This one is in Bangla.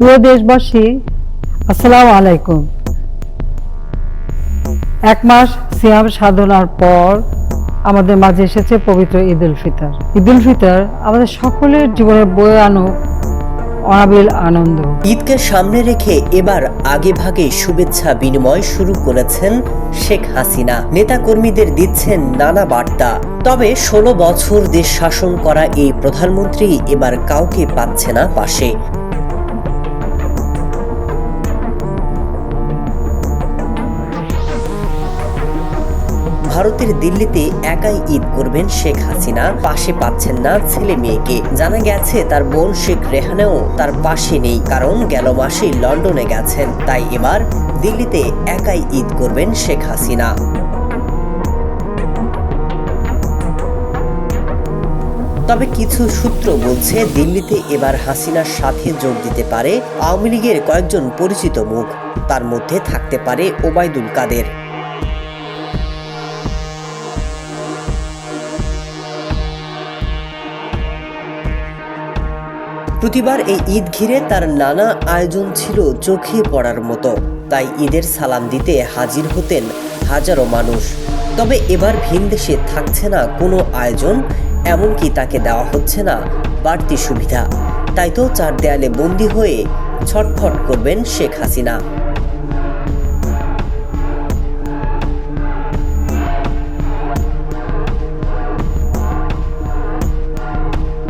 প্রিয় দেশবাসী, আসসালামু আলাইকুম। এক মাস সিয়াম সাধনার পর আমাদের মাঝে এসেছে পবিত্র ঈদ উল ফিতর। ঈদ উল ফিতর আমাদের সকলের জীবনে বয়ে আনো অনাবিল আনন্দ। ঈদকে সামনে রেখে এবার আগে ভাগে শুভেচ্ছা বিনিময় শুরু করেছেন শেখ হাসিনা। নেতাকর্মীদের দিচ্ছেন নানা বার্তা। তবে ষোলো বছর দেশ শাসন করা এই প্রধানমন্ত্রী এবার কাউকে পাচ্ছে না পাশে। ভারতের দিল্লিতে একাই ঈদ করবেন শেখ হাসিনা। পাশে পাচ্ছেন না ছেলে মেয়েকে। জানা গেছে, তার বোন শেখ রেহানাও তার পাশে নেই, কারণ গেল মাসেই লন্ডনে গেছেন। তাই এবার দিল্লিতে একাই ঈদ করবেন শেখ হাসিনা। তবে কিছু সূত্র বলছে, দিল্লিতে এবার হাসিনার সাথে যোগ দিতে পারে আওয়ামী লীগের কয়েকজন পরিচিত মুখ। তার মধ্যে থাকতে পারে ওবায়দুল কাদের। প্রতিবার এই ঈদ ঘিরে তার নানা আয়োজন ছিল চোখে পড়ার মতো। তাই ঈদের সালাম দিতে হাজির হতেন হাজারো মানুষ। তবে এবার ভিন দেশে থাকছে না কোনো আয়োজন, এমনকি তাকে দেওয়া হচ্ছে না বাড়তি সুবিধা। তাই তো চার দেয়ালে বন্দি হয়ে ছটফট করবেন শেখ হাসিনা।